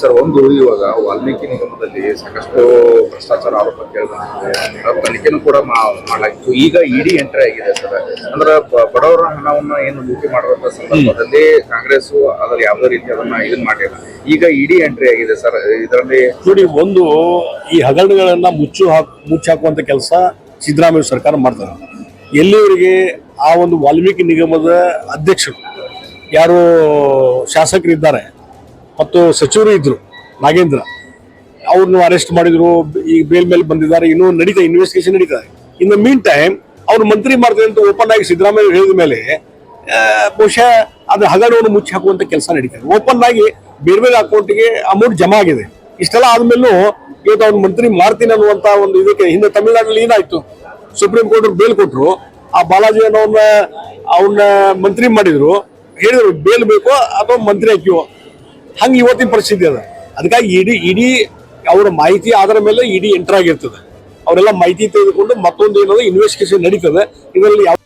Sir, ಒಂದು ಇವಾಗ ವಾಲ್ಮೀಕಿ ನಿಗಮದಲ್ಲಿ ಸಾಕಷ್ಟು ಭ್ರಷ್ಟಾಚಾರ ಆರೋಪ ಕೇಳಿದ ತನಿಖೆನೂ ಕೂಡ ಮಾಡಲಾಗಿತ್ತು. ಈಗ ಇಡಿ ಎಂಟ್ರಿ ಆಗಿದೆ ಸರ್. ಅಂದ್ರೆ ಬಡವರ ಹಣವನ್ನು ಏನು ಲೂಟಿ ಮಾಡುವಂತ ಸಂದರ್ಭದಲ್ಲಿ ಕಾಂಗ್ರೆಸ್ ಅದ್ರಲ್ಲಿ ಯಾವುದೇ ರೀತಿ ಅದನ್ನ ಇದನ್ನ ಮಾಡಿಲ್ಲ. ಈಗ ಇಡಿ ಎಂಟ್ರಿ ಆಗಿದೆ ಸರ್. ಇದರಲ್ಲಿ ನೋಡಿ, ಒಂದು ಈ ಹಗರಣಗಳನ್ನ ಮುಚ್ಚು ಹಾಕ್ ಮುಚ್ಚಾಕುವಂತ ಕೆಲಸ ಸಿದ್ದರಾಮಯ್ಯ ಸರ್ಕಾರ ಮಾಡ್ತಾರೆ. ಎಲ್ಲಿವರೆಗೆ ಆ ಒಂದು ವಾಲ್ಮೀಕಿ ನಿಗಮದ ಅಧ್ಯಕ್ಷರು ಯಾರು ಶಾಸಕರಿದ್ದಾರೆ ಮತ್ತು ಸಚಿವರು ಇದ್ದರು ನಾಗೇಂದ್ರ, ಅವ್ರನ್ನ ಅರೆಸ್ಟ್ ಮಾಡಿದ್ರು ಈಗ ಬೇಲ್ ಮೇಲೆ ಬಂದಿದ್ದಾರೆ, ಇನ್ನೂ ನಡೀತಾ ಇನ್ವೆಸ್ಟಿಗೇಷನ್ ನಡೀತಾ ಇನ್ ಮೀನ್ ಟೈಮ್ ಅವ್ರು ಮಂತ್ರಿ ಮಾಡ್ತಾರೆ ಅಂತ ಓಪನ್ ಆಗಿ ಸಿದ್ದರಾಮಯ್ಯ ಹೇಳಿದ ಮೇಲೆ ಬಹುಶಃ ಅದು ಹಗರಣವನ್ನು ಮುಚ್ಚಿ ಹಾಕುವಂತ ಕೆಲಸ ನಡೀತಾರೆ ಓಪನ್ ಆಗಿ ಬೇರೆ ಬೇರೆ ಅಕೌಂಟ್ಗೆ ಅಮೌಂಟ್ ಜಮಾ ಆಗಿದೆ. ಇಷ್ಟೆಲ್ಲ ಆದ್ಮೇಲೂ ಇವತ್ತು ಅವ್ನು ಮಂತ್ರಿ ಮಾಡ್ತೀನಿ ಅನ್ನುವಂತ ಒಂದು ಇದಕ್ಕೆ ಹಿಂದೆ ತಮಿಳುನಾಡಲ್ಲಿ ಏನಾಯ್ತು? ಸುಪ್ರೀಂ ಕೋರ್ಟ್ ಬೇಲ್ ಕೊಟ್ರು. ಆ ಬಾಲಾಜಿ ಅನ್ನೋನ್ನ ಅವನ್ನ ಮಂತ್ರಿ ಮಾಡಿದ್ರು. ಹೇಳಿದ್ರು, ಬೇಲ್ ಬೇಕೋ ಅಥವಾ ಮಂತ್ರಿ ಹಾಕಿವೋ? ಹಂಗೆ ಇವತ್ತಿನ ಪರಿಸ್ಥಿತಿ ಅದ. ಅದಕ್ಕಾಗಿ ಇಡೀ ಇಡೀ ಅವರ ಮಾಹಿತಿ ಆಧಾರ ಮೇಲೆ ಇಡೀ ಎಂಟರ್ ಆಗಿರ್ತದೆ. ಅವರೆಲ್ಲ ಮಾಹಿತಿ ತೆಗೆದುಕೊಂಡು ಮತ್ತೊಂದು ಏನಾದ್ರು ಇನ್ವೆಸ್ಟಿಗೇಷನ್ ನಡೀತದೆ. ಇದರಲ್ಲಿ ಯಾವ